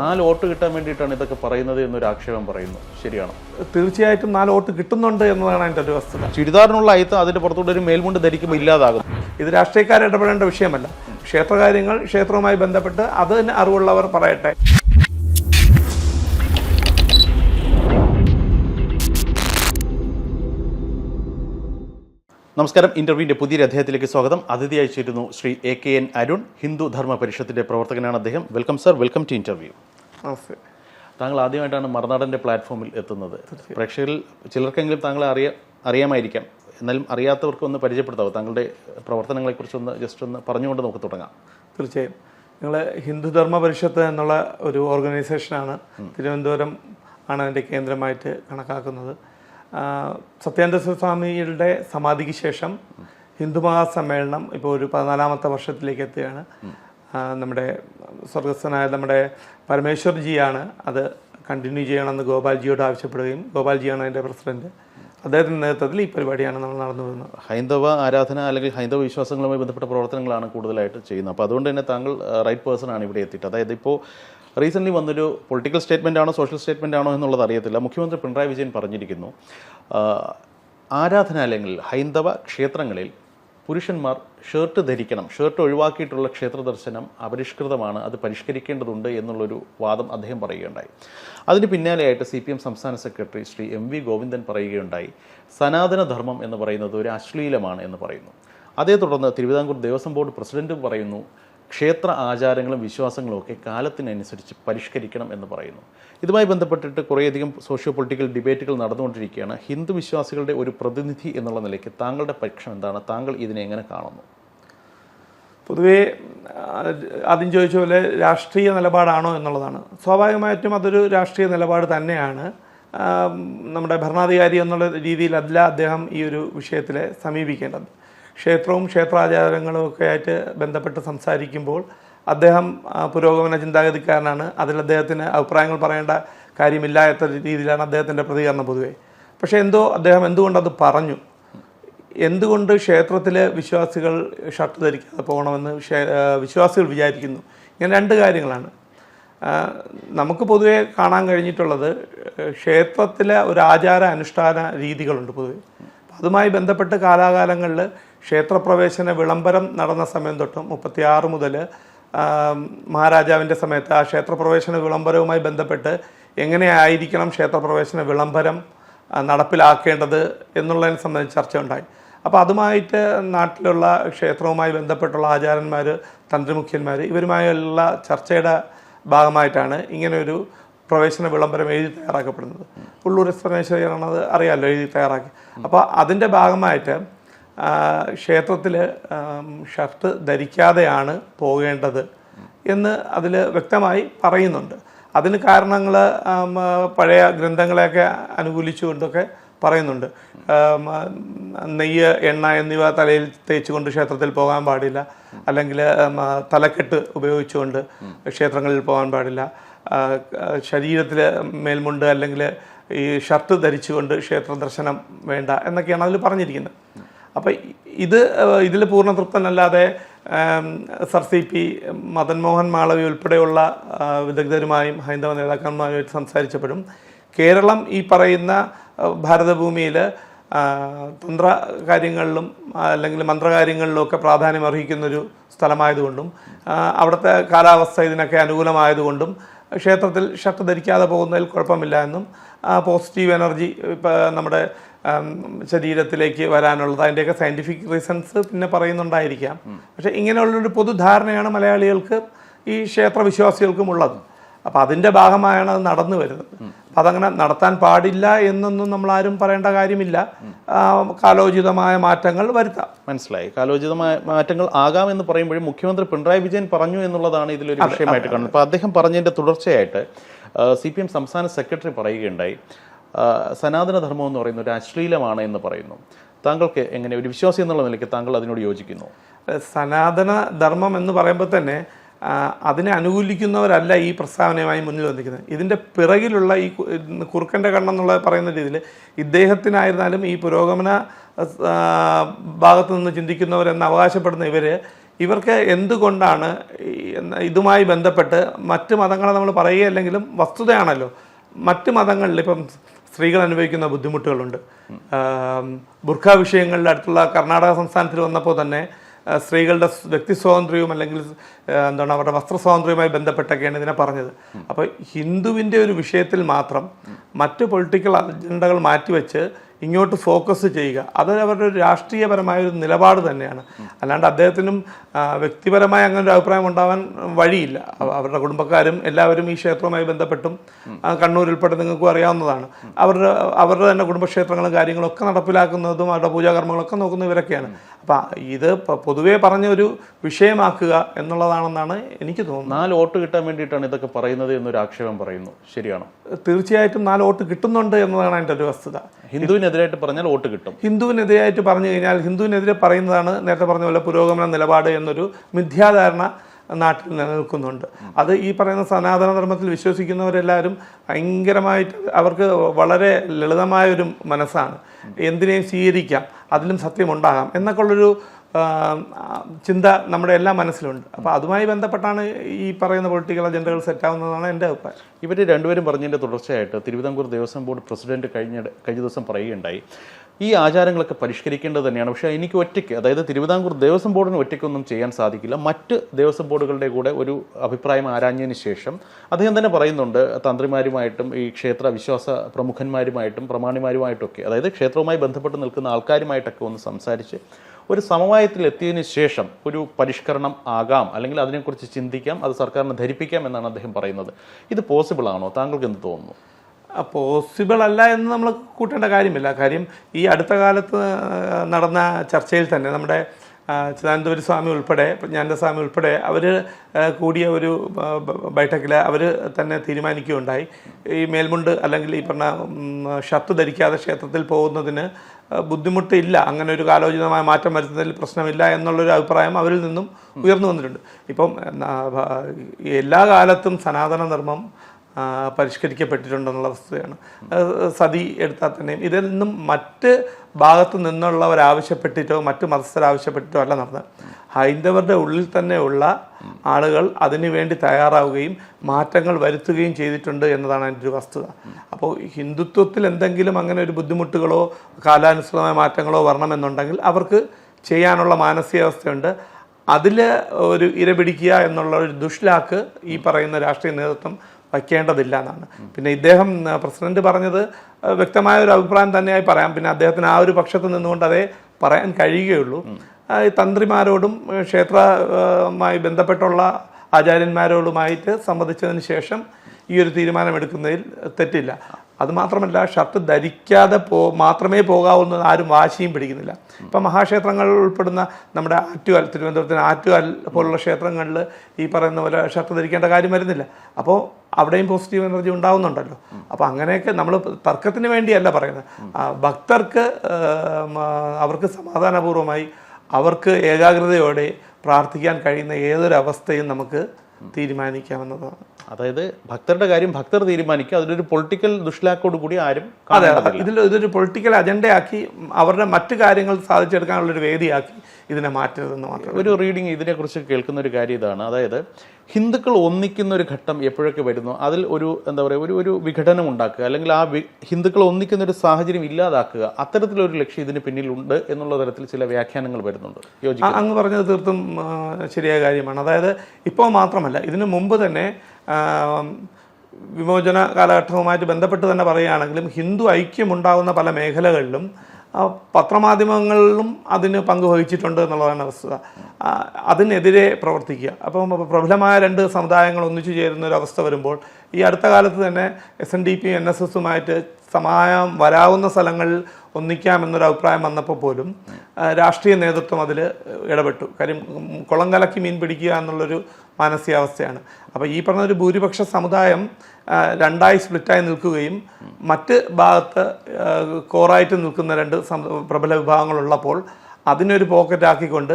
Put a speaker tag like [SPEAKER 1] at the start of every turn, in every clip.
[SPEAKER 1] നാല് വോട്ട് കിട്ടാൻ വേണ്ടിയിട്ടാണ് ഇതൊക്കെ പറയുന്നത് എന്നൊരു ആക്ഷേപം പറയുന്നു. ശരിയാണ്?
[SPEAKER 2] തീർച്ചയായിട്ടും നാല് വോട്ട് കിട്ടുന്നുണ്ട് എന്നതാണ് എന്റെ ഒരു വസ്തുത.
[SPEAKER 1] ചുരിദാറിനുള്ള അയത്ത് അതിന്റെ പുറത്തുകൂടെ ഒരു മേൽമുണ്ട് ധരിക്കുമ്പോൾ ഇല്ലാതാകും
[SPEAKER 2] ഇത് രാഷ്ട്രീയക്കാർ ഇടപെടേണ്ട വിഷയമല്ല. ക്ഷേത്രകാര്യങ്ങൾ ക്ഷേത്രവുമായി ബന്ധപ്പെട്ട് അത് തന്നെ അറിവുള്ളവർ പറയട്ടെ.
[SPEAKER 1] നമസ്കാരം. ഇന്റർവ്യൂവിന്റെ പുതിയൊരു അദ്ദേഹത്തിലേക്ക് സ്വാഗതം. അതിഥിയായി ചേരുന്നു Shri A K N Arun Hindu Dharma പരിഷത്തിന്റെ പ്രവർത്തകനാണ് അദ്ദേഹം. Welcome sir welcome to interview. താങ്കൾ ആദ്യമായിട്ടാണ് മറുനാടന്റെ പ്ലാറ്റ്ഫോമിൽ എത്തുന്നത്. പ്രേക്ഷകരിൽ ചിലർക്കെങ്കിലും താങ്കളെ അറിയ അറിയാമായിരിക്കാം. എന്നാലും അറിയാത്തവർക്ക് ഒന്ന് പരിചയപ്പെടുത്താവോ? താങ്കളുടെ പ്രവർത്തനങ്ങളെക്കുറിച്ച് ഒന്ന് ജസ്റ്റ് ഒന്ന് പറഞ്ഞുകൊണ്ട് നമുക്ക് തുടങ്ങാം.
[SPEAKER 2] തീർച്ചയായും. ഞങ്ങൾ ഹിന്ദുധർമ്മ പരിഷത്ത് എന്നുള്ള ഒരു ഓർഗനൈസേഷനാണ് തിരുവനന്തപുരം ആണ് അതിന്റെ കേന്ദ്രമായിട്ട് കണക്കാക്കുന്നത്. സത്യാനന്ദ സ്വാമിയുടെ സമാധിക്ക് ശേഷം ഹിന്ദു മഹാസമ്മേളനം ഇപ്പോൾ ഒരു പതിനാലാമത്തെ വർഷത്തിലേക്ക് എത്തുകയാണ്. നമ്മുടെ സ്വർഗസ്ഥനായ നമ്മുടെ പരമേശ്വർജിയാണ് അത് കണ്ടിന്യൂ ചെയ്യണമെന്ന് ഗോപാൽജിയോട് ആവശ്യപ്പെടുകയും ഗോപാൽജിയാണ് അതിന്റെ പ്രസിഡന്റ്. അദ്ദേഹത്തിന്റെ നേതൃത്വത്തിൽ ഈ പരിപാടിയാണ് നമ്മൾ നടന്നു വരുന്നത്
[SPEAKER 1] ഹൈന്ദവ ആരാധന അല്ലെങ്കിൽ ഹൈന്ദവ വിശ്വാസങ്ങളുമായി ബന്ധപ്പെട്ട പ്രവർത്തനങ്ങളാണ് കൂടുതലായിട്ട് ചെയ്യുന്നത്. അപ്പോൾ അതുകൊണ്ട് തന്നെ താങ്കൾ റൈറ്റ് പേഴ്സൺ ആണ് ഇവിടെ എത്തിയിട്ട്. അതായത് ഇപ്പോൾ റീസെന്റ്ലി വന്നൊരു പൊളിറ്റിക്കൽ സ്റ്റേറ്റ്മെന്റ് ആണോ സോഷ്യൽ സ്റ്റേറ്റ്മെന്റ് ആണോ എന്നുള്ളത് അറിയത്തില്ല. മുഖ്യമന്ത്രി പിണറായി വിജയൻ പറഞ്ഞിരിക്കുന്നു ആരാധനാലയങ്ങളിൽ ഹൈന്ദവ ക്ഷേത്രങ്ങളിൽ പുരുഷന്മാർ ഷർട്ട് ധരിക്കണം. ഷർട്ട് ഒഴിവാക്കിയിട്ടുള്ള ക്ഷേത്ര ദർശനം അപരിഷ്കൃതമാണ്. അത് പരിഷ്കരിക്കേണ്ടതുണ്ട് എന്നുള്ളൊരു വാദം അദ്ദേഹം പറയുകയുണ്ടായി. അതിന് പിന്നാലെയായിട്ട് സി സംസ്ഥാന secretary Shri M V Govindan പറയുകയുണ്ടായി സനാതനധർമ്മം എന്ന് പറയുന്നത് ഒരു അശ്ലീലമാണ് എന്ന് പറയുന്നു. അതേ തുടർന്ന് തിരുവിതാംകൂർ ദേവസ്വം ബോർഡ് പ്രസിഡന്റും പറയുന്നു ക്ഷേത്ര ആചാരങ്ങളും വിശ്വാസങ്ങളും ഒക്കെ കാലത്തിനനുസരിച്ച് പരിഷ്കരിക്കണം എന്ന് പറയുന്നു. ഇതുമായി ബന്ധപ്പെട്ടിട്ട് കുറേയധികം സോഷ്യോ പൊളിറ്റിക്കൽ ഡിബേറ്റുകൾ നടന്നുകൊണ്ടിരിക്കുകയാണ്. ഹിന്ദു വിശ്വാസികളുടെ ഒരു പ്രതിനിധി എന്നുള്ള നിലയ്ക്ക് താങ്കളുടെ പക്ഷം എന്താണ്? താങ്കൾ ഇതിനെ എങ്ങനെ കാണുന്നു?
[SPEAKER 2] പൊതുവേ ആദ്യം ചോദിച്ച പോലെ രാഷ്ട്രീയ നിലപാടാണോ എന്നുള്ളതാണ്. സ്വാഭാവികമായിട്ടും അതൊരു രാഷ്ട്രീയ നിലപാട് തന്നെയാണ്. നമ്മുടെ ഭരണാധികാരി എന്നുള്ള രീതിയിലല്ല അദ്ദേഹം ഈ ഒരു വിഷയത്തിലെ സമീപിക്കേണ്ടത്. ക്ഷേത്രവും ക്ഷേത്രാചാരങ്ങളും ഒക്കെ ആയിട്ട് ബന്ധപ്പെട്ട് സംസാരിക്കുമ്പോൾ അദ്ദേഹം പുരോഗമന ചിന്താഗതിക്കാരനാണ്. അതിൽ അദ്ദേഹത്തിന് അഭിപ്രായങ്ങൾ പറയേണ്ട കാര്യമില്ല എത്ര രീതിയിലാണ് അദ്ദേഹത്തിന്റെ പ്രതികരണം പൊതുവെ. പക്ഷേ എന്തോ അദ്ദേഹം എന്തുകൊണ്ടത് പറഞ്ഞു? എന്തുകൊണ്ട് ക്ഷേത്രത്തിലെ വിശ്വാസികൾ ഷർട്ട് ധരിക്കാതെ പോകണമെന്ന് വിശ്വാസികൾ വിചാരിക്കുന്നു? ഇങ്ങനെ രണ്ട് കാര്യങ്ങളാണ്. നമുക്ക് പൊതുവെ കാണാൻ കഴിഞ്ഞിട്ടുള്ളത് ക്ഷേത്രത്തിലെ ഒരു ആചാര അനുഷ്ഠാന രീതികളുണ്ട് പൊതുവെ. അതുമായി ബന്ധപ്പെട്ട് കാലാകാലങ്ങളിൽ ക്ഷേത്രപ്രവേശന വിളംബരം നടന്ന സമയം തൊട്ടും മുപ്പത്തിയാറ് മുതൽ മഹാരാജാവിന്റെ സമയത്ത് ആ ക്ഷേത്രപ്രവേശന വിളംബരവുമായി ബന്ധപ്പെട്ട് എങ്ങനെയായിരിക്കണം ക്ഷേത്രപ്രവേശന വിളംബരം നടപ്പിലാക്കേണ്ടത് എന്നുള്ളതിനെ സംബന്ധിച്ച് ചർച്ച ഉണ്ടായി അപ്പോൾ അതുമായിട്ട് നാട്ടിലുള്ള ക്ഷേത്രവുമായി ബന്ധപ്പെട്ടുള്ള ആചാരന്മാർ തന്ത്രിമുഖ്യന്മാർ ഇവരുമായുള്ള ചർച്ചയുടെ ഭാഗമായിട്ടാണ് ഇങ്ങനെയൊരു പ്രവേശന വിളംബരം എഴുതി തയ്യാറാക്കപ്പെടുന്നത്. ഉള്ളൂർ അത് അറിയാമല്ലോ എഴുതി തയ്യാറാക്കി. അപ്പോൾ അതിന്റെ ഭാഗമായിട്ട് ക്ഷേത്രത്തിൽ ഷർട്ട് ധരിക്കാതെയാണ് പോകേണ്ടത് എന്ന് അതിൽ വ്യക്തമായി പറയുന്നുണ്ട്. അതിന് കാരണങ്ങൾ പഴയ ഗ്രന്ഥങ്ങളെയൊക്കെ അനുകൂലിച്ചുകൊണ്ടൊക്കെ പറയുന്നുണ്ട്. നെയ്യ് എണ്ണ എന്നിവ തലയിൽ തേച്ചുകൊണ്ട് ക്ഷേത്രത്തിൽ പോകാൻ പാടില്ല. അല്ലെങ്കിൽ തലക്കെട്ട് ഉപയോഗിച്ചുകൊണ്ട് ക്ഷേത്രങ്ങളിൽ പോകാൻ പാടില്ല. ശരീരത്തിൽ മേൽമുണ്ട് അല്ലെങ്കിൽ ഈ ഷർട്ട് ധരിച്ചുകൊണ്ട് ക്ഷേത്ര ദർശനം വേണ്ട എന്നൊക്കെയാണ് അതിൽ പറഞ്ഞിരിക്കുന്നത്. അപ്പം ഇത് ഇതിൽ പൂർണ തൃപ്തനല്ലാതെ sir C P Madan Mohan Malaviya ഉൾപ്പെടെയുള്ള വിദഗ്ധരുമായും ഹൈന്ദവ നേതാക്കന്മാരുമായിട്ട് സംസാരിച്ചപ്പോഴും കേരളം ഈ പറയുന്ന ഭാരതഭൂമിയിൽ തന്ത്ര കാര്യങ്ങളിലും അല്ലെങ്കിൽ മന്ത്രകാര്യങ്ങളിലും ഒക്കെ പ്രാധാന്യം അർഹിക്കുന്നൊരു സ്ഥലമായതുകൊണ്ടും അവിടുത്തെ കാലാവസ്ഥ ഇതിനൊക്കെ അനുകൂലമായതുകൊണ്ടും ക്ഷേത്രത്തിൽ ഷർട്ട് ധരിക്കാതെ പോകുന്നതിൽ കുഴപ്പമില്ല എന്നും പോസിറ്റീവ് എനർജി ഇപ്പം നമ്മുടെ ശരീരത്തിലേക്ക് വരാനുള്ളത്. അതിന്റെയൊക്കെ സയന്റിഫിക് റീസൺസ് പിന്നെ പറയുന്നുണ്ടായിരിക്കാം. പക്ഷേ ഇങ്ങനെയുള്ളൊരു പൊതുധാരണയാണ് മലയാളികൾക്ക് ഈ ക്ഷേത്ര വിശ്വാസികൾക്കും ഉള്ളത്. അപ്പം അതിന്റെ ഭാഗമായാണ് അത് നടന്നു വരുന്നത്. അപ്പം അതങ്ങനെ നടത്താൻ പാടില്ല എന്നൊന്നും നമ്മൾ ആരും പറയേണ്ട കാര്യമില്ല. കാലോചിതമായ മാറ്റങ്ങൾ വരുത്താം.
[SPEAKER 1] മനസ്സിലായി. കാലോചിതമായ മാറ്റങ്ങൾ ആകാം എന്ന് പറയുമ്പോഴും മുഖ്യമന്ത്രി പിണറായി വിജയൻ പറഞ്ഞു എന്നുള്ളതാണ് ഇതിലൊരു വിഷയമായിട്ട് കാണുന്നത്. അപ്പോൾ അദ്ദേഹം പറഞ്ഞതിന്റെ തുടർച്ചയായിട്ട് സി പി എം സംസ്ഥാന സെക്രട്ടറി പറയുകയുണ്ടായി സനാതനധർമ്മം എന്ന് പറയുന്ന ഒരു അശ്ലീലമാണ് എന്ന് പറയുന്നു. താങ്കൾക്ക് എങ്ങനെ ഒരു വിശ്വാസി എന്നുള്ള നിലയ്ക്ക് താങ്കൾ അതിനോട് യോജിക്കുന്നു?
[SPEAKER 2] സനാതന ധർമ്മം എന്ന് പറയുമ്പോൾ തന്നെ അതിനെ അനുകൂലിക്കുന്നവരല്ല ഈ പ്രസ്താവനയുമായി മുന്നിൽ വന്നിരിക്കുന്നത്. ഇതിന്റെ പിറകിലുള്ള ഈ കുറുക്കന്റെ കണ്ണെന്നുള്ള പറയുന്ന രീതിയിൽ ഇദ്ദേഹത്തിനായിരുന്നാലും ഈ പുരോഗമന ഭാഗത്ത് നിന്ന് ചിന്തിക്കുന്നവരെന്ന് അവകാശപ്പെടുന്ന ഇവർ ഇവർക്ക് എന്തുകൊണ്ടാണ് ഇതുമായി ബന്ധപ്പെട്ട് മറ്റ് മതങ്ങളെ നമ്മൾ പറയുകയല്ലെങ്കിലും വസ്തുതയാണല്ലോ. മറ്റ് മതങ്ങളിൽ ഇപ്പം സ്ത്രീകൾ അനുഭവിക്കുന്ന ബുദ്ധിമുട്ടുകളുണ്ട്. ബുർഖ വിഷയങ്ങളുടെ അടുത്തുള്ള കർണാടക സംസ്ഥാനത്തിൽ വന്നപ്പോൾ തന്നെ സ്ത്രീകളുടെ വ്യക്തി സ്വാതന്ത്ര്യവും അല്ലെങ്കിൽ എന്താണ് അവരുടെ വസ്ത്ര സ്വാതന്ത്ര്യവുമായി ബന്ധപ്പെട്ടൊക്കെയാണ് ഇതിനെ പറഞ്ഞത്. അപ്പോൾ ഹിന്ദുവിന്റെ ഒരു വിഷയത്തിൽ മാത്രം മറ്റ് പൊളിറ്റിക്കൽ അജണ്ടകൾ മാറ്റിവെച്ച് ഇങ്ങോട്ട് ഫോക്കസ് ചെയ്യുക. അത് അവരുടെ ഒരു രാഷ്ട്രീയപരമായ ഒരു നിലപാട് തന്നെയാണ്. അല്ലാണ്ട് അദ്ദേഹത്തിനും വ്യക്തിപരമായി അങ്ങനെ ഒരു അഭിപ്രായം ഉണ്ടാവാൻ വഴിയില്ല. അവരുടെ കുടുംബക്കാരും എല്ലാവരും ഈ ക്ഷേത്രവുമായി ബന്ധപ്പെട്ടും കണ്ണൂർ ഉൾപ്പെടെ നിങ്ങൾക്കും അറിയാവുന്നതാണ്. അവരുടെ അവരുടെ തന്നെ കുടുംബക്ഷേത്രങ്ങളും കാര്യങ്ങളും ഒക്കെ നടപ്പിലാക്കുന്നതും അവരുടെ പൂജാകർമ്മങ്ങളൊക്കെ നോക്കുന്ന ഇവരൊക്കെയാണ്. അപ്പം ഇത് പൊതുവേ പറഞ്ഞ ഒരു വിഷയമാക്കുക എന്നുള്ളതാണെന്നാണ് എനിക്ക് തോന്നുന്നത്.
[SPEAKER 1] നാല് വോട്ട് കിട്ടാൻ വേണ്ടിയിട്ടാണ് ഇതൊക്കെ പറയുന്നത് എന്നൊരു ആക്ഷേപം പറയുന്നു. ശരിയാണോ?
[SPEAKER 2] തീർച്ചയായിട്ടും നാല് വോട്ട് കിട്ടുന്നുണ്ട് എന്നതാണ് എന്റെ ഒരു വസ്തുത.
[SPEAKER 1] ഹിന്ദുവിനെതിരായിട്ട് പറഞ്ഞാൽ വോട്ട് കിട്ടും.
[SPEAKER 2] ഹിന്ദുവിനെതിരായിട്ട് പറഞ്ഞു കഴിഞ്ഞാൽ ഹിന്ദുവിനെതിരെ പറയുന്നതാണ് നേരത്തെ പറഞ്ഞ പോലെ പുരോഗമന നിലപാട് എന്നൊരു മിഥ്യാധാരണ നാട്ടിൽ നിലനിൽക്കുന്നുണ്ട്. അത് ഈ പറയുന്ന സനാതന ധർമ്മത്തിൽ വിശ്വസിക്കുന്നവരെല്ലാവരും ഭയങ്കരമായിട്ട് അവർക്ക് വളരെ ലളിതമായൊരു മനസ്സാണ്. എന്തിനേയും സ്വീകരിക്കാം അതിലും സത്യമുണ്ടാകാം എന്നൊക്കെ ഉള്ളൊരു ആ, ചിന്ത നമ്മുടെ എല്ലാ മനസ്സിലുണ്ട്. അപ്പോൾ അതുമായി ബന്ധപ്പെട്ടാണ് ഈ പറയുന്ന പൊളിറ്റിക്കൽ അജണ്ടകൾ സെറ്റാവുന്നതാണ് എന്റെ അഭിപ്രായം.
[SPEAKER 1] ഇവർ രണ്ടുപേരും പറഞ്ഞതിന്റെ തുടർച്ചയായിട്ട് തിരുവിതാംകൂർ ദേവസ്വം ബോർഡ് പ്രസിഡന്റ് കഴിഞ്ഞ കഴിഞ്ഞ ദിവസം പറയുകയുണ്ടായി ഈ ആചാരങ്ങളൊക്കെ പരിഷ്കരിക്കേണ്ടത് തന്നെയാണ്. പക്ഷേ എനിക്ക് ഒറ്റയ്ക്ക് അതായത് തിരുവിതാംകൂർ ദേവസ്വം ബോർഡിന് ഒറ്റയ്ക്കൊന്നും ചെയ്യാൻ സാധിക്കില്ല. മറ്റ് ദേവസ്വം ബോർഡുകളുടെ കൂടെ ഒരു അഭിപ്രായം ആരാഞ്ഞതിന് ശേഷം അദ്ദേഹം തന്നെ പറയുന്നുണ്ട് തന്ത്രിമാരുമായിട്ടും ഈ ക്ഷേത്ര വിശ്വാസ പ്രമുഖന്മാരുമായിട്ടും പ്രമാണിമാരുമായിട്ടൊക്കെ അതായത് ക്ഷേത്രവുമായി ബന്ധപ്പെട്ട് നിൽക്കുന്ന ആൾക്കാരുമായിട്ടൊക്കെ ഒന്ന് സംസാരിച്ച് ഒരു സമവായത്തിൽ എത്തിയതിന് ശേഷം ഒരു പരിഷ്കരണം ആകാം അല്ലെങ്കിൽ അതിനെക്കുറിച്ച് ചിന്തിക്കാം അത് സർക്കാരിനെ ധരിപ്പിക്കാം എന്നാണ് അദ്ദേഹം പറയുന്നത്. ഇത് പോസിബിൾ ആണോ? താങ്കൾക്ക് എന്ത് തോന്നുന്നു?
[SPEAKER 2] പോസിബിൾ അല്ല എന്ന് നമ്മൾ കൂട്ടേണ്ട കാര്യമില്ല. കാര്യം ഈ അടുത്ത കാലത്ത് നടന്ന ചർച്ചയിൽ തന്നെ നമ്മുടെ ചിദാനന്ദപുരി സ്വാമി ഉൾപ്പെടെ ജ്ഞാന സ്വാമി ഉൾപ്പെടെ അവർ കൂടിയ ഒരു ബൈഠക്കിൽ അവർ തന്നെ തീരുമാനിക്കുകയുണ്ടായി. ഈ മേൽമുണ്ട് അല്ലെങ്കിൽ ഈ പറഞ്ഞ ഷർട്ട് ധരിക്കാതെ ക്ഷേത്രത്തിൽ പോകുന്നതിന് ബുദ്ധിമുട്ടില്ല. അങ്ങനെ ഒരു കാലോചിതമായ മാറ്റം വരുത്തുന്നതിൽ പ്രശ്നമില്ല എന്നുള്ളൊരു അഭിപ്രായം അവരിൽ നിന്നും ഉയർന്നു വന്നിട്ടുണ്ട്. ഇപ്പം എല്ലാ കാലത്തും സനാതന ധർമ്മം പരിഷ്കരിക്കപ്പെട്ടിട്ടുണ്ടെന്നുള്ള വസ്തുതയാണ്. സതി എടുത്താൽ തന്നെയും ഇതിൽ നിന്നും മറ്റ് ഭാഗത്തു നിന്നുള്ളവർ ആവശ്യപ്പെട്ടിട്ടോ മറ്റ് മതസ്ഥർ ആവശ്യപ്പെട്ടിട്ടോ അല്ല നടന്നത്. ഹൈന്ദവരുടെ ഉള്ളിൽ തന്നെയുള്ള ആളുകൾ അതിനുവേണ്ടി തയ്യാറാവുകയും മാറ്റങ്ങൾ വരുത്തുകയും ചെയ്തിട്ടുണ്ട് എന്നതാണ് എന്റെ ഒരു വസ്തുത. അപ്പോൾ ഹിന്ദുത്വത്തിൽ എന്തെങ്കിലും അങ്ങനെ ഒരു ബുദ്ധിമുട്ടുകളോ കാലാനുസൃതമായ മാറ്റങ്ങളോ വരണമെന്നുണ്ടെങ്കിൽ അവർക്ക് ചെയ്യാനുള്ള മാനസികാവസ്ഥയുണ്ട്. അതിൽ ഒരു ഇര പിടിക്കുക എന്നുള്ള ഒരു ദുഷ്ലാക്ക് ഈ പറയുന്ന രാഷ്ട്രീയ നേതൃത്വം വയ്ക്കേണ്ടതില്ല എന്നാണ് പിന്നെ ഇദ്ദേഹം പ്രസിഡന്റ് പറഞ്ഞത് വ്യക്തമായ ഒരു അഭിപ്രായം തന്നെയായി പറയാം. പിന്നെ അദ്ദേഹത്തിന് ആ ഒരു പക്ഷത്ത് നിന്നുകൊണ്ട് അതേ പറയാൻ കഴിയുകയുള്ളൂ. തന്ത്രിമാരോടും ക്ഷേത്രമായി ബന്ധപ്പെട്ടുള്ള ആചാര്യന്മാരോടുമായിട്ട് സംബന്ധിച്ചതിന് ശേഷം ഈ ഒരു തീരുമാനമെടുക്കുന്നതിൽ തെറ്റില്ല. അതുമാത്രമല്ല ഷർട്ട് ധരിക്കാതെ പോ മാത്രമേ പോകാവൂ എന്ന് ആരും വാശിയും പിടിക്കുന്നില്ല. ഇപ്പം മഹാക്ഷേത്രങ്ങൾ ഉൾപ്പെടുന്ന നമ്മുടെ ആറ്റുകാൽ തിരുവനന്തപുരത്തിന് ആറ്റുകാൽ പോലുള്ള ക്ഷേത്രങ്ങളിൽ ഈ പറയുന്ന പോലെ ഷർട്ട് ധരിക്കേണ്ട കാര്യം വരുന്നില്ല. അപ്പോൾ അവിടെയും പോസിറ്റീവ് എനർജി ഉണ്ടാവുന്നുണ്ടല്ലോ. അപ്പോൾ അങ്ങനെയൊക്കെ നമ്മൾ തർക്കത്തിന് വേണ്ടിയല്ല പറയുന്നത്. ഭക്തർക്ക് അവർക്ക് സമാധാനപൂർവമായി അവർക്ക് ഏകാഗ്രതയോടെ പ്രാർത്ഥിക്കാൻ കഴിയുന്ന ഏതൊരു അവസ്ഥയും നമുക്ക് തീരുമാനിക്കാവുന്നതാണ്.
[SPEAKER 1] അതായത് ഭക്തരുടെ കാര്യം ഭക്തർ തീരുമാനിക്കുക അതിലൊരു പൊളിറ്റിക്കൽ ദുഷ്ലാക്കോട് കൂടി ആരും
[SPEAKER 2] അതെ ഇതിൽ ഇതൊരു പൊളിറ്റിക്കൽ അജണ്ടയാക്കി അവരുടെ മറ്റു കാര്യങ്ങൾ സാധിച്ചെടുക്കാനുള്ള ഒരു വേദിയാക്കി ഇതിനെ മാറ്റരുതെന്ന് മാത്രം
[SPEAKER 1] ഒരു റീഡിങ് ഇതിനെക്കുറിച്ച് കേൾക്കുന്ന ഒരു കാര്യം ഇതാണ് അതായത് ഹിന്ദുക്കൾ ഒന്നിക്കുന്ന ഒരു ഘട്ടം എപ്പോഴൊക്കെ വരുന്നു അതിൽ ഒരു എന്താ പറയുക ഒരു ഒരു വിഘടനം ഉണ്ടാക്കുക അല്ലെങ്കിൽ ആ ഹിന്ദുക്കൾ ഒന്നിക്കുന്ന ഒരു സാഹചര്യം ഇല്ലാതാക്കുക അത്തരത്തിലൊരു ലക്ഷ്യം ഇതിന് പിന്നിലുണ്ട് എന്നുള്ള തരത്തിൽ ചില വ്യാഖ്യാനങ്ങൾ വരുന്നുണ്ട്.
[SPEAKER 2] അങ്ങ് പറഞ്ഞത് തീർത്തും ശരിയായ കാര്യമാണ്. അതായത് ഇപ്പോൾ മാത്രമല്ല ഇതിനു മുമ്പ് തന്നെ വിമോചന കാലഘട്ടവുമായിട്ട് ബന്ധപ്പെട്ട് തന്നെ പറയുകയാണെങ്കിലും ഹിന്ദു ഐക്യമുണ്ടാകുന്ന പല മേഖലകളിലും പത്രമാധ്യമങ്ങളിലും അതിന് പങ്ക് വഹിച്ചിട്ടുണ്ട് എന്നുള്ളതാണ് വസ്തുത അതിനെതിരെ പ്രവർത്തിക്കുക. അപ്പം പ്രബലമായ രണ്ട് സമുദായങ്ങൾ ഒന്നിച്ചു ചേരുന്ന ഒരു അവസ്ഥ വരുമ്പോൾ ഈ അടുത്ത കാലത്ത് തന്നെ S N D P N S എസുമായിട്ട് സമായം വരാവുന്ന സ്ഥലങ്ങളിൽ ഒന്നിക്കാമെന്നൊരു അഭിപ്രായം വന്നപ്പോൾ പോലും രാഷ്ട്രീയ നേതൃത്വം അതിൽ ഇടപെട്ടു. കാര്യം കുളം കലക്കി മീൻ പിടിക്കുക എന്നുള്ളൊരു മാനസികാവസ്ഥയാണ്. അപ്പോൾ ഈ പറഞ്ഞ ഒരു ഭൂരിപക്ഷ സമുദായം രണ്ടായി സ്പ്ലിറ്റായി നിൽക്കുകയും മറ്റ് ഭാഗത്ത് കോറായിട്ട് നിൽക്കുന്ന രണ്ട് പ്രബല വിഭാഗങ്ങളുള്ളപ്പോൾ അതിനൊരു പോക്കറ്റാക്കിക്കൊണ്ട്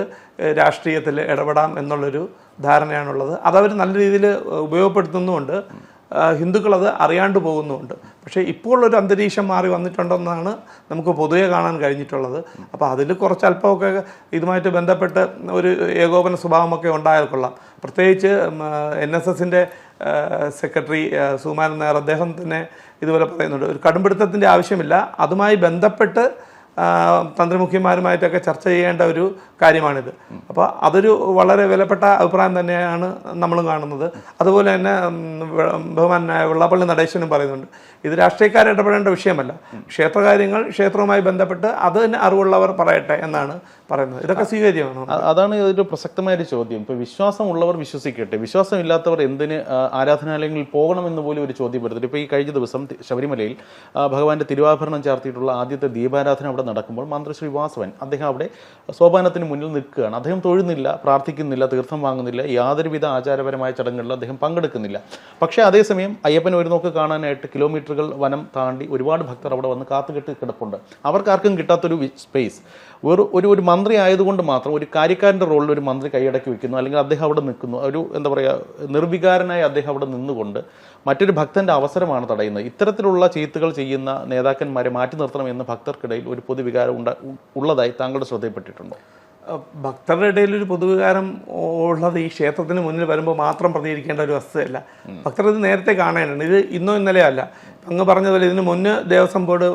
[SPEAKER 2] രാഷ്ട്രീയത്തിൽ ഇടപെടാം എന്നുള്ളൊരു ധാരണയാണുള്ളത്. അതവർ നല്ല രീതിയിൽ ഉപയോഗപ്പെടുത്തുന്നുമുണ്ട്. അത് അറിയാണ്ട് പോകുന്നുമുണ്ട് പക്ഷേ ഇപ്പോൾ ഒരു അന്തരീക്ഷം മാറി വന്നിട്ടുണ്ടെന്നാണ് നമുക്ക് പൊതുവെ കാണാൻ കഴിഞ്ഞിട്ടുള്ളത്. അപ്പോൾ അതിൽ കുറച്ച് അല്പമൊക്കെ ഇതുമായിട്ട് ബന്ധപ്പെട്ട് ഒരു ഏകോപന സ്വഭാവമൊക്കെ ഉണ്ടായാൽ കൊള്ളാം. പ്രത്യേകിച്ച് എൻ എസ് എസിന്റെ സെക്രട്ടറി സുമാൻ നായർ അദ്ദേഹം തന്നെ ഇതുപോലെ പറയുന്നുണ്ട്. ഒരു കടുംപിടുത്തത്തിന്റെ ആവശ്യമില്ല. അതുമായി ബന്ധപ്പെട്ട് തന്ത്രിമുഖ്യന്മാരുമായിട്ടൊക്കെ ചർച്ച ചെയ്യേണ്ട ഒരു കാര്യമാണിത്. അപ്പോൾ അതൊരു വളരെ വിലപ്പെട്ട അഭിപ്രായം തന്നെയാണ് നമ്മളും കാണുന്നത്. അതുപോലെ തന്നെ ബഹുമാൻ വെള്ളാപ്പള്ളി നടേശനും പറയുന്നുണ്ട് ഇത് രാഷ്ട്രീയക്കാർ ഇടപെടേണ്ട വിഷയമല്ല. ക്ഷേത്രകാര്യങ്ങൾ ക്ഷേത്രവുമായി ബന്ധപ്പെട്ട് അത് തന്നെ അറിവുള്ളവർ പറയട്ടെ എന്നാണ് പറയുന്നത്. ഇതൊക്കെ സ്വീകാര്യമാണ്?
[SPEAKER 1] അതാണ് ഒരു പ്രസക്തമായ ഒരു ചോദ്യം. ഇപ്പൊ വിശ്വാസമുള്ളവർ വിശ്വസിക്കട്ടെ. വിശ്വാസമില്ലാത്തവർ എന്തിന് ആരാധനാലയങ്ങളിൽ പോകണമെന്ന് പോലും ഒരു ചോദ്യം വരുന്നുണ്ട്. ഇപ്പൊ ഈ കഴിഞ്ഞ ദിവസം ശബരിമലയിൽ ഭഗവാന്റെ തിരുവാഭരണം ചാർത്തിയിട്ടുള്ള ആദ്യത്തെ ദീപാരാധന അവിടെ നടക്കുമ്പോൾ മന്ത്രി ശ്രീ വാസവൻ അദ്ദേഹം അവിടെ സോപാനത്തിന് മുന്നിൽ നിൽക്കുകയാണ്. അദ്ദേഹം തൊഴുന്നില്ല പ്രാർത്ഥിക്കുന്നില്ല തീർത്ഥം വാങ്ങുന്നില്ല യാതൊരുവിധ ആചാരപരമായ ചടങ്ങുകളിൽ അദ്ദേഹം പങ്കെടുക്കുന്നില്ല. പക്ഷേ അതേസമയം അയ്യപ്പൻ ഒരു നോക്ക് കാണാനായിട്ട് കിലോമീറ്ററുകൾ വനം താണ്ടി ഒരുപാട് ഭക്തർ അവിടെ വന്ന് കാത്തുകെട്ടി കിടപ്പുണ്ട്. അവർക്കാർക്കും കിട്ടാത്തൊരു സ്പേസ് ഒരു ഒരു ഒരു മന്ത്രി ആയതുകൊണ്ട് മാത്രം ഒരു കാര്യക്കാരന്റെ റോളിൽ ഒരു മന്ത്രി കൈയടക്കി വെക്കുന്നു. അല്ലെങ്കിൽ അദ്ദേഹം അവിടെ നിൽക്കുന്നു. ഒരു എന്താ പറയുക നിർവികാരനായി അദ്ദേഹം അവിടെ നിന്നുകൊണ്ട് മറ്റൊരു ഭക്തന്റെ അവസരമാണ് തടയുന്നത്. ഇത്തരത്തിലുള്ള ചീത്തുകൾ ചെയ്യുന്ന നേതാക്കന്മാരെ മാറ്റി നിർത്തണമെന്ന് ഭക്തർക്കിടയിൽ ഒരു പൊതുവികാരം ഉണ്ട ഉള്ളതായി താങ്കളുടെ ശ്രദ്ധയിൽപ്പെട്ടിട്ടുണ്ടോ?
[SPEAKER 2] അഹ് ഭക്തരുടെ ഇടയിൽ ഒരു പൊതുവികാരം ഉള്ളത് ഈ ക്ഷേത്രത്തിന് മുന്നിൽ വരുമ്പോൾ മാത്രം പ്രതികരിക്കേണ്ട ഒരു വസ്തുതയല്ല. ഭക്തർ ഇത് നേരത്തെ കാണാനുണ്ട്. ഇത് ഇന്നോ ഇന്നലെ അല്ല. അങ്ങ് പറഞ്ഞതുപോലെ ഇതിന് മുന്ന് ദേവസ്വം ബോർഡ്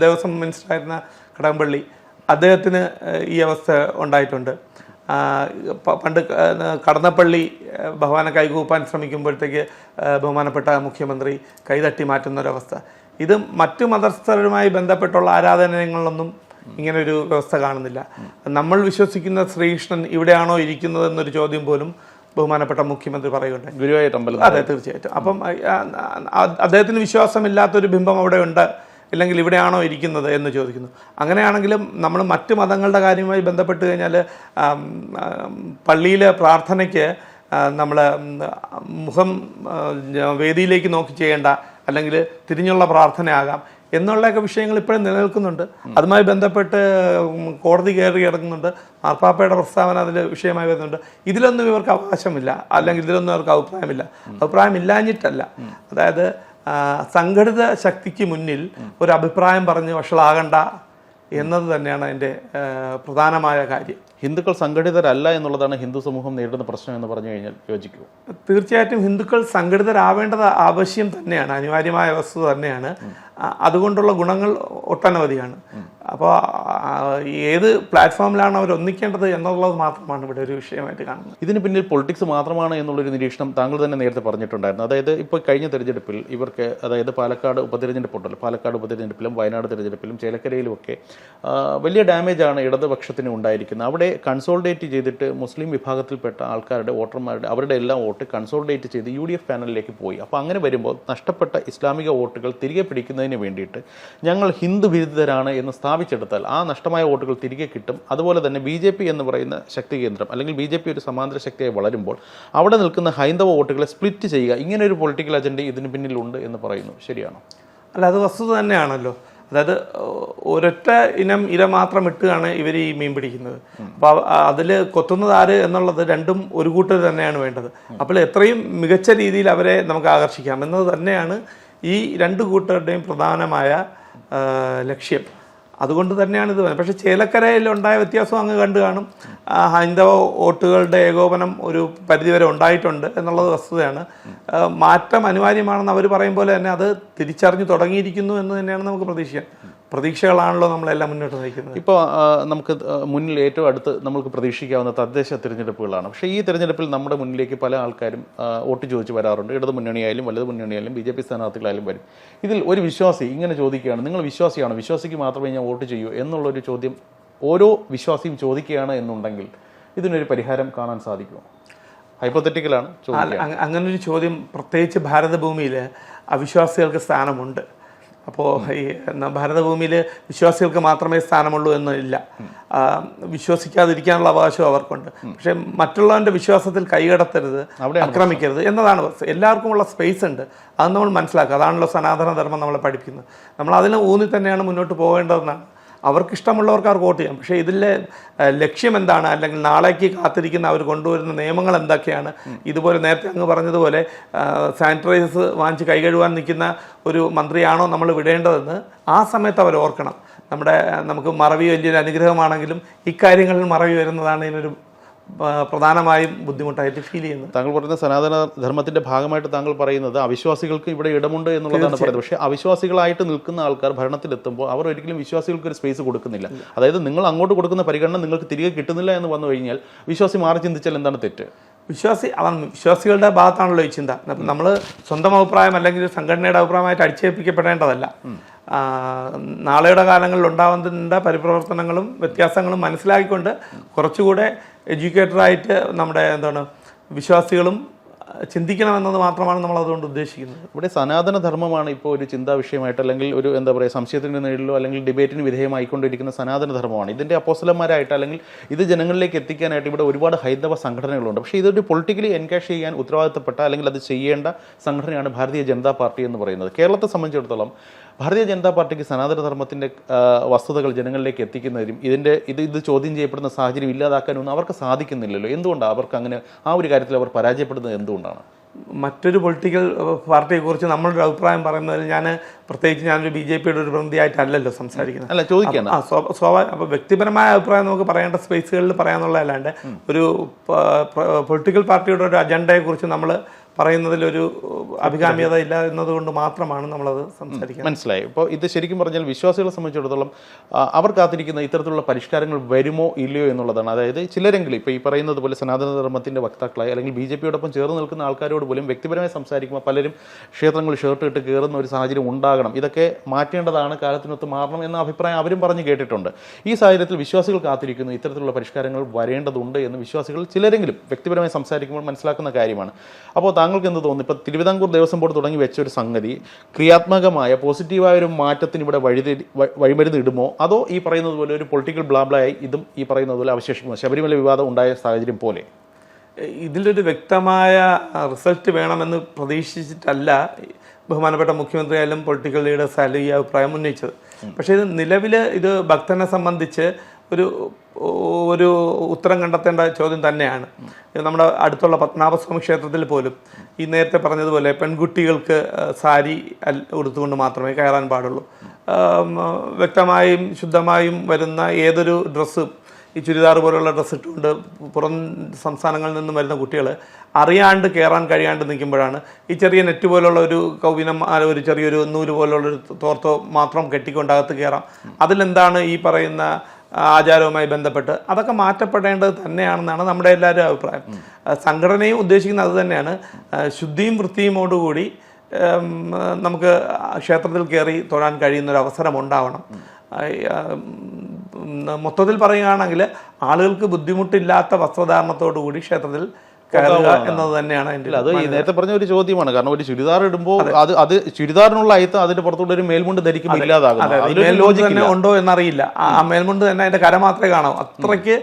[SPEAKER 2] ദേവസ്വം മിനിസ്റ്ററായിരുന്ന കടകംപള്ളി അദ്ദേഹത്തിന് ഈ അവസ്ഥ ഉണ്ടായിട്ടുണ്ട്. പണ്ട് കടന്നപ്പള്ളി ഏഹ്, കൈകൂപ്പാൻ ശ്രമിക്കുമ്പോഴത്തേക്ക് ബഹുമാനപ്പെട്ട മുഖ്യമന്ത്രി കൈതട്ടി മാറ്റുന്ന ഒരവസ്ഥ ഇത് മറ്റു മതസ്ഥരുമായി ബന്ധപ്പെട്ടുള്ള ആരാധനങ്ങളിലൊന്നും ഇങ്ങനെ ഒരു വ്യവസ്ഥ കാണുന്നില്ല. നമ്മൾ വിശ്വസിക്കുന്ന ശ്രീകൃഷ്ണൻ ഇവിടെയാണോ ഇരിക്കുന്നത് എന്നൊരു ചോദ്യം പോലും ബഹുമാനപ്പെട്ട മുഖ്യമന്ത്രി പറയുകയുണ്ട്
[SPEAKER 1] ഗുരുവായൂർ അമ്പലം
[SPEAKER 2] അതെ തീർച്ചയായിട്ടും. അപ്പം അദ്ദേഹത്തിന് വിശ്വാസമില്ലാത്തൊരു ബിംബം അവിടെ ഉണ്ട്. ഇല്ലെങ്കിൽ ഇവിടെയാണോ ഇരിക്കുന്നത് എന്ന് ചോദിക്കുന്നു. അങ്ങനെയാണെങ്കിലും നമ്മൾ മറ്റ് മതങ്ങളുടെ കാര്യവുമായി ബന്ധപ്പെട്ട് കഴിഞ്ഞാൽ പള്ളിയിലെ പ്രാർത്ഥനയ്ക്ക് നമ്മൾ മുഖം വേദിയിലേക്ക് നോക്കി ചെയ്യേണ്ട അല്ലെങ്കിൽ തിരിഞ്ഞുള്ള പ്രാർത്ഥനയാകാം എന്നുള്ളൊക്കെ വിഷയങ്ങൾ ഇപ്പോഴും നിലനിൽക്കുന്നുണ്ട്. അതുമായി ബന്ധപ്പെട്ട് കോടതി കയറി ഇറങ്ങുന്നുണ്ട്. മാർപ്പാപ്പയുടെ പ്രസ്താവന അതിൽ വിഷയമായി വരുന്നുണ്ട്. ഇതിലൊന്നും ഇവർക്ക് അവകാശമില്ല. അല്ലെങ്കിൽ ഇതിലൊന്നും അവർക്ക് അഭിപ്രായമില്ല. അഭിപ്രായം ഇല്ലാഞ്ഞിട്ടല്ല. അതായത് സംഘടിത ശക്തിക്ക് മുന്നിൽ ഒരു അഭിപ്രായം പറഞ്ഞ് വഷളാകണ്ട എന്നത് തന്നെയാണ് അതിന്റെ പ്രധാനമായ കാര്യം.
[SPEAKER 1] ഹിന്ദുക്കൾ സംഘടിതരല്ല എന്നുള്ളതാണ് ഹിന്ദു സമൂഹം നേരിടുന്ന പ്രശ്നം എന്ന് പറഞ്ഞു കഴിഞ്ഞാൽ യോജിക്കുമോ
[SPEAKER 2] തീർച്ചയായിട്ടും ഹിന്ദുക്കൾ സംഘടിതരാവേണ്ടത് ആവശ്യം തന്നെയാണ് അനിവാര്യമായ വസ്തു തന്നെയാണ്. അതുകൊണ്ടുള്ള ഗുണങ്ങൾ ഒട്ടനവധിയാണ്. അപ്പോൾ ഏത് പ്ലാറ്റ്ഫോമിലാണ് അവർ ഒന്നിക്കേണ്ടത് എന്നുള്ളത് മാത്രമാണ് ഇവിടെ ഒരു വിഷയമായിട്ട് കാണുന്നത്.
[SPEAKER 1] ഇതിന് പിന്നിൽ പൊളിറ്റിക്സ് മാത്രമാണ് എന്നുള്ളൊരു നിരീക്ഷണം താങ്കൾ തന്നെ നേരത്തെ പറഞ്ഞിട്ടുണ്ടായിരുന്നു. അതായത് ഇപ്പോൾ കഴിഞ്ഞ തെരഞ്ഞെടുപ്പിൽ ഇവർക്ക് അതായത് പാലക്കാട് ഉപതെരഞ്ഞെടുപ്പുണ്ടല്ലോ പാലക്കാട് ഉപതെരഞ്ഞെടുപ്പിലും വയനാട് തെരഞ്ഞെടുപ്പിലും ചേലക്കരയിലും ഒക്കെ വലിയ ഡാമേജാണ് ഇടതുപക്ഷത്തിന് ഉണ്ടായിരിക്കുന്നത്. അവിടെ കൺസോൾഡേറ്റ് ചെയ്തിട്ട് മുസ്ലിം വിഭാഗത്തിൽപ്പെട്ട ആൾക്കാരുടെ വോട്ടർമാരുടെ അവരുടെ എല്ലാം വോട്ട് കൺസോൾഡേറ്റ് ചെയ്ത് യു ഡി എഫ് പാനലിലേക്ക് പോയി. അപ്പോൾ അങ്ങനെ വരുമ്പോൾ നഷ്ടപ്പെട്ട ഇസ്ലാമിക വോട്ടുകൾ തിരികെ പിടിക്കുന്നതിന് വേണ്ടിയിട്ട് ഞങ്ങൾ ഹിന്ദു വിരുദ്ധരാണ് എന്ന് സ്ഥാപിച്ചെടുത്താൽ ആ നഷ്ടമായ വോട്ടുകൾ തിരികെ കിട്ടും. അതുപോലെ തന്നെ ബി ജെ പി എന്ന് പറയുന്ന ശക്തി കേന്ദ്രം അല്ലെങ്കിൽ ബി ജെ പി ഒരു സമാന്തര ശക്തിയായി വളരുമ്പോൾ അവിടെ നിൽക്കുന്ന ഹൈന്ദവ വോട്ടുകളെ സ്പ്ലിറ്റ് ചെയ്യുക. ഇങ്ങനെ ഒരു പൊളിറ്റിക്കൽ അജണ്ട ഇതിന് പിന്നിലുണ്ട് എന്ന് പറയുന്നു. ശരിയാണോ?
[SPEAKER 2] അല്ല അത് വസ്തുത തന്നെയാണല്ലോ. അതായത് ഒരൊറ്റ ഇനം ഇര മാത്രം ഇട്ടാണ് ഇവർ ഈ മീൻ പിടിക്കുന്നത്. അപ്പോൾ അതിൽ കൊത്തുന്നത് ആര് എന്നുള്ളത് രണ്ടും ഒരു കൂട്ടർ തന്നെയാണ് വേണ്ടത്. അപ്പോൾ എത്രയും മികച്ച രീതിയിൽ അവരെ നമുക്ക് ആകർഷിക്കാം. എന്നത് തന്നെയാണ് ഈ രണ്ട് കൂട്ടരുടെയും പ്രധാനമായ ലക്ഷ്യം. അതുകൊണ്ട് തന്നെയാണ് ഇത് പക്ഷേ ചേലക്കരയിൽ ഉണ്ടായ വ്യത്യാസം അങ്ങ് കണ്ടു കാണും. ഹൈന്ദവ വോട്ടുകളുടെ ഏകോപനം ഒരു പരിധിവരെ ഉണ്ടായിട്ടുണ്ട് എന്നുള്ളത് വസ്തുതയാണ്. മാറ്റം അനിവാര്യമാണെന്ന് അവർ പറയും പോലെ തന്നെ അത് തിരിച്ചറിഞ്ഞു തുടങ്ങിയിരിക്കുന്നു എന്ന് തന്നെയാണ് നമുക്ക് പ്രതീക്ഷിക്കാൻ പ്രതീക്ഷകളാണല്ലോ നമ്മളെല്ലാം മുന്നോട്ട് നയിക്കുന്നത്.
[SPEAKER 1] ഇപ്പോൾ നമുക്ക് മുന്നിൽ ഏറ്റവും അടുത്ത് നമുക്ക് പ്രതീക്ഷിക്കാവുന്ന തദ്ദേശ തിരഞ്ഞെടുപ്പുകളാണ്. പക്ഷേ ഈ തിരഞ്ഞെടുപ്പിൽ നമ്മുടെ മുന്നിലേക്ക് പല ആൾക്കാരും വോട്ട് ചോദിച്ച് വരാറുണ്ട്. ഇടത് മുന്നണിയായാലും വലത് മുന്നണിയായാലും ബി ജെ പി സ്ഥാനാർത്ഥികളായാലും വരും. ഇതിൽ ഒരു വിശ്വാസി ഇങ്ങനെ ചോദിക്കുകയാണ് നിങ്ങൾ വിശ്വാസിയാണ്? വിശ്വാസിക്ക് മാത്രമേ ഞാൻ വോട്ട് ചെയ്യൂ? എന്നുള്ളൊരു ചോദ്യം ഓരോ വിശ്വാസിയും ചോദിക്കുകയാണ് എന്നുണ്ടെങ്കിൽ ഇതിനൊരു പരിഹാരം കാണാൻ സാധിക്കുമോ? ഹൈപ്പോത്തറ്റിക്കലാണ്
[SPEAKER 2] അങ്ങനൊരു ചോദ്യം പ്രത്യേകിച്ച് ഭാരതഭൂമിയിൽ അവിശ്വാസികൾക്ക് സ്ഥാനമുണ്ട്. അപ്പോൾ ഈ എന്നാ ഭാരതഭൂമിയിൽ വിശ്വാസികൾക്ക് മാത്രമേ സ്ഥാനമുള്ളൂ എന്നില്ല. വിശ്വസിക്കാതിരിക്കാനുള്ള അവകാശം അവർക്കുണ്ട്. പക്ഷേ മറ്റുള്ളവന്റെ വിശ്വാസത്തിൽ കൈകടത്തരുത് ആക്രമിക്കരുത് എന്നതാണ് എല്ലാവർക്കുമുള്ള സ്പേസ് ഉണ്ട്. അത് നമ്മൾ മനസ്സിലാക്കുക. അതാണല്ലോ സനാതന ധർമ്മം നമ്മളെ പഠിപ്പിക്കുന്നത്. നമ്മൾ അതിന് ഊന്നി തന്നെയാണ് മുന്നോട്ട് പോകേണ്ടതെന്നാണ്. അവർക്ക് ഇഷ്ടമുള്ളവർക്ക് അവർക്ക് വോട്ട് ചെയ്യാം. പക്ഷേ ഇതിലെ ലക്ഷ്യം എന്താണ് അല്ലെങ്കിൽ നാളേക്ക് കാത്തിരിക്കുന്ന അവർ കൊണ്ടുവരുന്ന നിയമങ്ങൾ എന്തൊക്കെയാണ്? ഇതുപോലെ നേരത്തെ അങ്ങ് പറഞ്ഞതുപോലെ സാനിറ്റൈസേഴ്സ് വാങ്ങിച്ച് കൈ കഴുകാൻ നിൽക്കുന്ന ഒരു മന്ത്രിയാണോ നമ്മൾ വിടേണ്ടതെന്ന് ആ സമയത്ത് അവർ ഓർക്കണം നമ്മുടെ നമുക്ക് മറവി വലിയൊരു അനുഗ്രഹമാണെങ്കിലും ഇക്കാര്യങ്ങളിൽ മറവി വരുന്നതാണ് ഇതിനൊരു പ്രധാനമായും ബുദ്ധിമുട്ടായിട്ട് ഫീൽ ചെയ്യുന്നത്
[SPEAKER 1] താങ്കൾ പറയുന്ന സനാതന ധർമ്മത്തിന്റെ ഭാഗമായിട്ട് താങ്കൾ പറയുന്നത് അവിശ്വാസികൾക്ക് ഇവിടെ ഇടമുണ്ട് എന്നുള്ളതാണ് പറയുന്നത്. പക്ഷേ അവിശ്വാസികളായിട്ട് നിൽക്കുന്ന ആൾക്കാർ ഭരണത്തിലെത്തുമ്പോൾ അവർ ഒരിക്കലും വിശ്വാസികൾക്ക് ഒരു സ്പേസ് കൊടുക്കുന്നില്ല. അതായത് നിങ്ങൾ അങ്ങോട്ട് കൊടുക്കുന്ന പരിഗണന നിങ്ങൾക്ക് തിരികെ കിട്ടുന്നില്ല എന്ന് വന്നു കഴിഞ്ഞാൽ വിശ്വാസി മാറി ചിന്തിച്ചാൽ എന്താണ് തെറ്റ്?
[SPEAKER 2] വിശ്വാസി അതാണ് വിശ്വാസികളുടെ ഭാഗത്താണല്ലോ ഈ ചിന്ത. നമ്മൾ സ്വന്തം അഭിപ്രായം അല്ലെങ്കിൽ സംഘടനയുടെ അഭിപ്രായമായിട്ട് അടിച്ചേൽപ്പിക്കപ്പെടേണ്ടതല്ല. നാളെയുടെ കാലങ്ങളിൽ ഉണ്ടാവുന്ന പരിപ്രവർത്തനങ്ങളും വ്യത്യാസങ്ങളും മനസ്സിലാക്കിക്കൊണ്ട് കുറച്ചുകൂടെ എഡ്യൂക്കേറ്റഡായിട്ട് നമ്മുടെ എന്താണ് വിശ്വാസികളും ചിന്തിക്കണമെന്നത് മാത്രമാണ് നമ്മൾ അതുകൊണ്ട് ഉദ്ദേശിക്കുന്നത്.
[SPEAKER 1] ഇവിടെ സനാതന ധർമ്മമാണ് ഇപ്പോൾ ഒരു ചിന്താ വിഷയമായിട്ട് അല്ലെങ്കിൽ ഒരു എന്താ പറയുക സംശയത്തിന്റെ നേരിലോ അല്ലെങ്കിൽ ഡിബേറ്റിന് വിധേയമായിക്കൊണ്ടിരിക്കുന്ന സനാതന ധർമ്മമാണ് ഇതിന്റെ അപ്പോസലന്മാരായിട്ട് അല്ലെങ്കിൽ ഇത് ജനങ്ങളിലേക്ക് എത്തിക്കാനായിട്ട് ഇവിടെ ഒരുപാട് ഹൈന്ദവ സംഘടനകളുണ്ട്. പക്ഷേ ഇതൊരു പൊളിറ്റിക്കലി എൻകാഷ് ചെയ്യാൻ ഉത്തരവാദിത്തപ്പെട്ട അല്ലെങ്കിൽ അത് ചെയ്യേണ്ട സംഘടനയാണ് ഭാരതീയ ജനതാ പാർട്ടി എന്ന് പറയുന്നത്. കേരളത്തെ സംബന്ധിച്ചിടത്തോളം ഭാരതീയ ജനതാ പാർട്ടിക്ക് സനാതനധർമ്മത്തിന്റെ വസ്തുതകൾ ജനങ്ങളിലേക്ക് എത്തിക്കുന്നതിനും ഇതിന്റെ ഇത് ഇത് ചോദ്യം ചെയ്യപ്പെടുന്ന സാഹചര്യം ഇല്ലാതാക്കാനൊന്നും അവർക്ക് സാധിക്കുന്നില്ലല്ലോ. എന്തുകൊണ്ടാണ് അവർക്ക് അങ്ങനെ ആ ഒരു കാര്യത്തിൽ അവർ പരാജയപ്പെടുന്നത് എന്തുകൊണ്ടാണ്?
[SPEAKER 2] മറ്റൊരു പൊളിറ്റിക്കൽ പാർട്ടിയെക്കുറിച്ച് നമ്മളുടെ അഭിപ്രായം പറയുന്നതിൽ ഞാൻ പ്രത്യേകിച്ച് ഞാനൊരു ബി ജെ പിയുടെ ഒരു പ്രതിയായിട്ടല്ലല്ലോ സംസാരിക്കുന്നത്.
[SPEAKER 1] അല്ല ചോദിക്കാണ്
[SPEAKER 2] ആ സ്വാ- സ്വാഭാവിക അപ്പോൾ വ്യക്തിപരമായ അഭിപ്രായം നമുക്ക് പറയേണ്ട സ്പേസുകളിൽ പറയാമെന്നുള്ളതല്ലാണ്ട് ഒരു പൊളിറ്റിക്കൽ പാർട്ടിയുടെ ഒരു അജണ്ടയെക്കുറിച്ച് നമ്മൾ പറയുന്നതിലൊരു അഭികാമ്യത ഇല്ല എന്നതുകൊണ്ട് മാത്രമാണ് നമ്മളത് സംസാരിക്കുന്നത്.
[SPEAKER 1] മനസ്സിലായി. ഇപ്പോൾ ഇത് ശരിക്കും പറഞ്ഞാൽ വിശ്വാസികളെ സംബന്ധിച്ചിടത്തോളം അവർ കാത്തിരിക്കുന്ന ഇത്തരത്തിലുള്ള പരിഷ്കാരങ്ങൾ വരുമോ ഇല്ലയോ എന്നുള്ളതാണ്. അതായത് ചിലരെങ്കിലും ഇപ്പോൾ ഈ പറയുന്നത് പോലെ സനാതന ധർമ്മത്തിന്റെ വക്താക്കളായി അല്ലെങ്കിൽ ബി ജെ പിയോടൊപ്പം ചേർന്ന് നിൽക്കുന്ന ആൾക്കാരോട് പോലും വ്യക്തിപരമായി സംസാരിക്കുമ്പോൾ പലരും ക്ഷേത്രങ്ങളിൽ ഷർട്ട് ഇട്ട് കയറുന്ന ഒരു സാഹചര്യം ഉണ്ടാകണം. ഇതൊക്കെ മാറ്റേണ്ടതാണ് കാലത്തിനൊത്ത് മാറണം എന്ന അഭിപ്രായം അവരും പറഞ്ഞു കേട്ടിട്ടുണ്ട്. ഈ സാഹചര്യത്തിൽ വിശ്വാസികൾ കാത്തിരിക്കുന്നു ഇത്തരത്തിലുള്ള പരിഷ്കാരങ്ങൾ വരേണ്ടതുണ്ട് എന്ന് വിശ്വാസികൾ ചിലരെങ്കിലും വ്യക്തിപരമായി സംസാരിക്കുമ്പോൾ മനസ്സിലാക്കുന്ന കാര്യമാണ്. അപ്പോൾ താങ്കൾക്ക് എന്ത് തോന്നുന്നു? ഇപ്പോൾ തിരുവിതാംകൂർ ദേവസ്വം ബോർഡ് തുടങ്ങി വെച്ച ഒരു സംഗതി ക്രിയാത്മകമായ പോസിറ്റീവായ ഒരു മാറ്റത്തിന് ഇവിടെ വഴി വഴിമരുന്ന് ഇടുമോ? അതോ ഈ പറയുന്നത് പോലെ ഒരു പൊളിറ്റിക്കൽ ബ്ലാബ്ലായി ഇതും ഈ പറയുന്നത് പോലെ അവശേഷിക്കുമോ? ശബരിമല വിവാദം ഉണ്ടായ സാഹചര്യം പോലെ.
[SPEAKER 2] ഇതിലൊരു വ്യക്തമായ റിസൾട്ട് വേണമെന്ന് പ്രതീക്ഷിച്ചിട്ടല്ല ബഹുമാനപ്പെട്ട മുഖ്യമന്ത്രി ആയാലും പൊളിറ്റിക്കൽ ലീഡേഴ്സ് ആയാലും ഈ അഭിപ്രായം ഉന്നയിച്ചത്. പക്ഷേ ഇത് നിലവിൽ ഇത് ഭക്തനെ സംബന്ധിച്ച് ഒരു ഒരു ഉത്തരം കണ്ടെത്തേണ്ട ചോദ്യം തന്നെയാണ്. നമ്മുടെ അടുത്തുള്ള പത്മനാഭസ്വാമി ക്ഷേത്രത്തിൽ പോലും ഈ നേരത്തെ പറഞ്ഞതുപോലെ പെൺകുട്ടികൾക്ക് സാരി ഉടുത്തുകൊണ്ട് മാത്രമേ കയറാൻ പാടുള്ളൂ. വ്യക്തമായും ശുദ്ധമായും വരുന്ന ഏതൊരു ഡ്രസ്സും ഈ ചുരിദാർ പോലെയുള്ള ഡ്രസ്സ് ഇട്ടുകൊണ്ട് പുറം സംസ്ഥാനങ്ങളിൽ നിന്നും വരുന്ന കുട്ടികൾ അറിയാണ്ട് കയറാൻ കഴിയാണ്ട് നിൽക്കുമ്പോഴാണ് ഈ ചെറിയ നെറ്റ് പോലുള്ള ഒരു കൗവിനം ഒരു ചെറിയൊരു നൂൽ പോലുള്ള ഒരു തോർത്തോ മാത്രം കെട്ടിക്കൊണ്ട് അകത്ത് കയറാം. അതിലെന്താണ് ഈ പറയുന്ന ആചാരവുമായി ബന്ധപ്പെട്ട് അതൊക്കെ മാറ്റപ്പെടേണ്ടത് തന്നെയാണെന്നാണ് നമ്മുടെ എല്ലാവരും അഭിപ്രായം. സംഘടനയും ഉദ്ദേശിക്കുന്നത് അത് തന്നെയാണ്. ശുദ്ധിയും വൃത്തിയുമോടുകൂടി നമുക്ക് ക്ഷേത്രത്തിൽ കയറി തൊഴാൻ കഴിയുന്ന ഒരു അവസരം ഉണ്ടാവണം. മൊത്തത്തിൽ പറയുകയാണെങ്കിൽ ആളുകൾക്ക് ബുദ്ധിമുട്ടില്ലാത്ത വസ്ത്രധാരണത്തോടു കൂടി ക്ഷേത്രത്തിൽ കയറുക എന്നത് തന്നെയാണ്
[SPEAKER 1] എന്റെ അത് നേരത്തെ പറഞ്ഞ ഒരു ചോദ്യമാണ്. കാരണം ഒരു ചുരിദാർ ഇടുമ്പോൾ അത്. അത് ചുരിദാറിനുള്ള അയത്ത് അതിന്റെ പുറത്തുള്ള ഒരു മേൽമുണ്ട് ധരിക്കുമ്പോൾ ഇല്ലാതാകും
[SPEAKER 2] മേൽമുണ്ട് തന്നെ ഉണ്ടോ എന്നറിയില്ല. ആ മേൽമുണ്ട് തന്നെ അതിന്റെ കര മാത്രമേ കാണാവൂ. അത്രയ്ക്ക്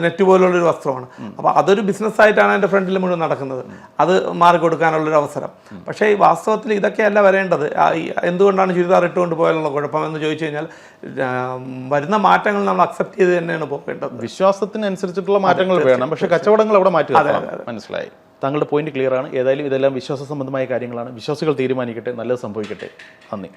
[SPEAKER 2] നെറ്റ് പോലുള്ള ഒരു വസ്ത്രമാണ്. അപ്പോൾ അതൊരു ബിസിനസ് ആയിട്ടാണ് എന്റെ ഫ്രണ്ടിൽ മുഴുവൻ നടക്കുന്നത്. അത് മാറി കൊടുക്കാനുള്ളൊരു അവസരം. പക്ഷേ ഈ വാസ്തവത്തിൽ ഇതൊക്കെയല്ല വരേണ്ടത്. എന്തുകൊണ്ടാണ് ചുരിദാർ ഇട്ടുകൊണ്ട് പോയാലുള്ള കുഴപ്പം എന്ന് ചോദിച്ചു കഴിഞ്ഞാൽ വരുന്ന മാറ്റങ്ങൾ നമ്മൾ അക്സെപ്റ്റ് ചെയ്ത് തന്നെയാണ് പോകേണ്ടത്.
[SPEAKER 1] വിശ്വാസത്തിനനുസരിച്ചിട്ടുള്ള മാറ്റങ്ങൾ വേണം. പക്ഷേ കച്ചവടങ്ങൾ അവിടെ മാറ്റി മനസ്സിലായി? താങ്കളുടെ പോയിന്റ് ക്ലിയർ ആണ്. ഏതായാലും ഇതെല്ലാം വിശ്വാസ സംബന്ധമായ കാര്യങ്ങളാണ്. വിശ്വാസികൾ തീരുമാനിക്കട്ടെ. നല്ലത് സംഭവിക്കട്ടെ. നന്ദി.